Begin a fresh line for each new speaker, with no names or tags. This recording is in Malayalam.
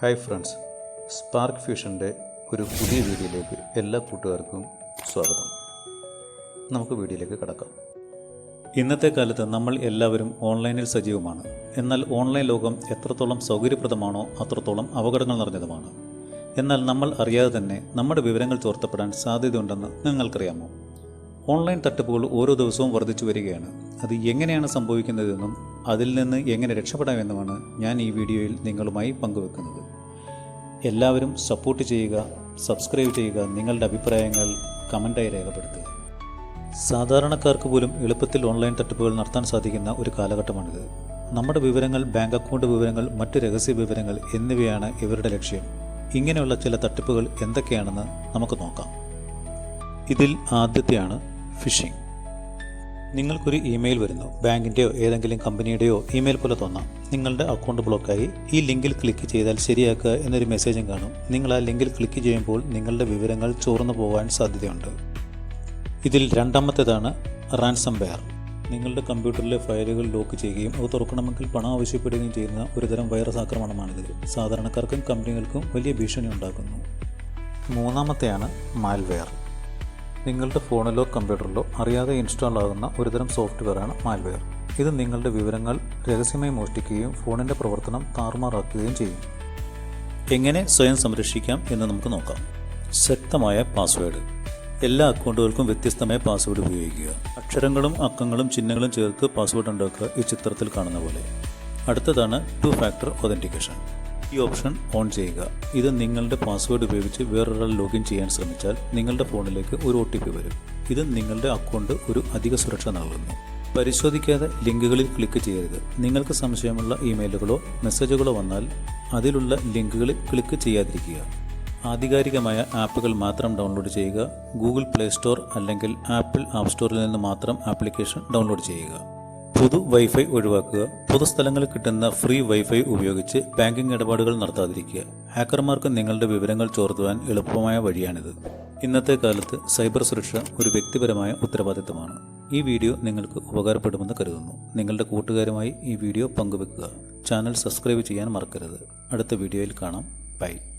ഹായ് ഫ്രണ്ട്സ് സ്പാർക്ക് ഫ്യൂഷന്റെ ഒരു പുതിയ വീഡിയോയിലേക്ക് എല്ലാ കൂട്ടുകാർക്കും സ്വാഗതം. നമുക്ക് വീഡിയോയിലേക്ക് കടക്കാം. ഇന്നത്തെ കാലത്ത് നമ്മൾ എല്ലാവരും ഓൺലൈനിൽ സജീവമാണ്. എന്നാൽ ഓൺലൈൻ ലോകം എത്രത്തോളം സൗകര്യപ്രദമാണോ അത്രത്തോളം അപകടങ്ങൾ നിറഞ്ഞതുമാണ്. എന്നാൽ നമ്മൾ അറിയാതെ തന്നെ നമ്മുടെ വിവരങ്ങൾ ചോർത്തപ്പെടാൻ സാധ്യതയുണ്ടെന്ന് നിങ്ങൾക്കറിയാമോ? ഓൺലൈൻ തട്ടിപ്പുകൾ ഓരോ ദിവസവും വർദ്ധിച്ചു വരികയാണ്. അത് എങ്ങനെയാണ് സംഭവിക്കുന്നതെന്നും അതിൽ നിന്ന് എങ്ങനെ രക്ഷപ്പെടാമെന്നുമാണ് ഞാൻ ഈ വീഡിയോയിൽ നിങ്ങളുമായി പങ്കുവെക്കുന്നത്. എല്ലാവരും സപ്പോർട്ട് ചെയ്യുക സബ്സ്ക്രൈബ് ചെയ്യുക നിങ്ങളുടെ അഭിപ്രായങ്ങൾ കമന്റായി രേഖപ്പെടുത്തുക. സാധാരണക്കാർക്ക് പോലും എളുപ്പത്തിൽ ഓൺലൈൻ തട്ടിപ്പുകൾ നടത്താൻ സാധിക്കുന്ന ഒരു കാലഘട്ടമാണിത്. നമ്മുടെ വിവരങ്ങൾ ബാങ്ക് അക്കൗണ്ട് വിവരങ്ങൾ മറ്റ് രഹസ്യ വിവരങ്ങൾ എന്നിവയാണ് ഇവരുടെ ലക്ഷ്യം. ഇങ്ങനെയുള്ള ചില തട്ടിപ്പുകൾ എന്തൊക്കെയാണെന്ന് നമുക്ക് നോക്കാം. ഇതിൽ ആദ്യത്തെയാണ് ഫിഷിംഗ് നിങ്ങൾക്കൊരു ഇമെയിൽ വരുന്നു. ബാങ്കിന്റെയോ ഏതെങ്കിലും കമ്പനിയുടെയോ ഇമെയിൽ പോലെ തോന്നാം. നിങ്ങളുടെ അക്കൗണ്ട് ബ്ലോക്കായി ഈ ലിങ്കിൽ ക്ലിക്ക് ചെയ്താൽ ശരിയാക്കുക എന്നൊരു മെസ്സേജും കാണും. നിങ്ങൾ ആ ലിങ്കിൽ ക്ലിക്ക് ചെയ്യുമ്പോൾ നിങ്ങളുടെ വിവരങ്ങൾ ചോർന്നു പോകാൻ സാധ്യതയുണ്ട്. ഇതിൽ രണ്ടാമത്തേതാണ് റാൻസം വെയർ നിങ്ങളുടെ കമ്പ്യൂട്ടറിലെ ഫയലുകൾ ലോക്ക് ചെയ്യുകയും അത് തുറക്കണമെങ്കിൽ പണം ആവശ്യപ്പെടുകയും ചെയ്യുന്ന ഒരുതരം വൈറസ് ആക്രമണമാണിത്. സാധാരണക്കാർക്കും കമ്പനികൾക്കും വലിയ ഭീഷണി ഉണ്ടാക്കുന്നു. മൂന്നാമത്തെയാണ് മാൽവെയർ. നിങ്ങളുടെ ഫോണിലോ കമ്പ്യൂട്ടറിലോ അറിയാതെ ഇൻസ്റ്റാൾ ആകുന്ന ഒരുതരം സോഫ്റ്റ്വെയറാണ് മാൽവെയർ ഇത് നിങ്ങളുടെ വിവരങ്ങൾ രഹസ്യമായി മോഷ്ടിക്കുകയും ഫോണിന്റെ പ്രവർത്തനം താറുമാറാക്കുകയും ചെയ്യും. എങ്ങനെ സ്വയം സംരക്ഷിക്കാം എന്ന് നമുക്ക് നോക്കാം. ശക്തമായ പാസ്വേഡ് എല്ലാ അക്കൗണ്ടുകൾക്കും വ്യത്യസ്തമായ പാസ്വേഡ് ഉപയോഗിക്കുക. അക്ഷരങ്ങളും അക്കങ്ങളും ചിഹ്നങ്ങളും ചേർത്ത് പാസ്വേഡ് ഉണ്ടാക്കുക ഈ ചിത്രത്തിൽ കാണുന്ന പോലെ. അടുത്തതാണ് ടു ഫാക്ടർ ഒതന്റിക്കേഷൻ ഈ ഓപ്ഷൻ ഓൺ ചെയ്യുക. ഇത് നിങ്ങളുടെ പാസ്വേഡ് ഉപയോഗിച്ച് വേറൊരാൾ ലോഗിൻ ചെയ്യാൻ ശ്രമിച്ചാൽ നിങ്ങളുടെ ഫോണിലേക്ക് ഒരു ഒ വരും. ഇത് നിങ്ങളുടെ അക്കൗണ്ട് ഒരു അധിക സുരക്ഷ നൽകുന്നു. പരിശോധിക്കാതെ ലിങ്കുകളിൽ ക്ലിക്ക് ചെയ്യരുത്. നിങ്ങൾക്ക് സംശയമുള്ള ഇമെയിലുകളോ മെസ്സേജുകളോ വന്നാൽ അതിലുള്ള ലിങ്കുകളിൽ ക്ലിക്ക് ചെയ്യാതിരിക്കുക. ആധികാരികമായ ആപ്പുകൾ മാത്രം ഡൗൺലോഡ് ചെയ്യുക. ഗൂഗിൾ പ്ലേ സ്റ്റോർ അല്ലെങ്കിൽ ആപ്പിൾ ആപ്പ് സ്റ്റോറിൽ നിന്ന് മാത്രം ആപ്ലിക്കേഷൻ ഡൗൺലോഡ് ചെയ്യുക. പൊതു വൈഫൈ ഒഴിവാക്കുക. പൊതുസ്ഥലങ്ങളിൽ കിട്ടുന്ന ഫ്രീ വൈഫൈ ഉപയോഗിച്ച് ബാങ്കിംഗ് ഇടപാടുകൾ നടത്താതിരിക്കുക. ഹാക്കർമാർക്ക് നിങ്ങളുടെ വിവരങ്ങൾ ചോർത്തുവാൻ എളുപ്പമായ വഴിയാണിത്. ഇന്നത്തെ കാലത്ത് സൈബർ സുരക്ഷ ഒരു വ്യക്തിപരമായ ഉത്തരവാദിത്തമാണ്. ഈ വീഡിയോ നിങ്ങൾക്ക് ഉപകാരപ്പെടുമെന്ന് കരുതുന്നു. നിങ്ങളുടെ കൂട്ടുകാരുമായി ഈ വീഡിയോ പങ്കുവെക്കുക. ചാനൽ സബ്സ്ക്രൈബ് ചെയ്യാൻ മറക്കരുത്. അടുത്ത വീഡിയോയിൽ കാണാം. ബൈ.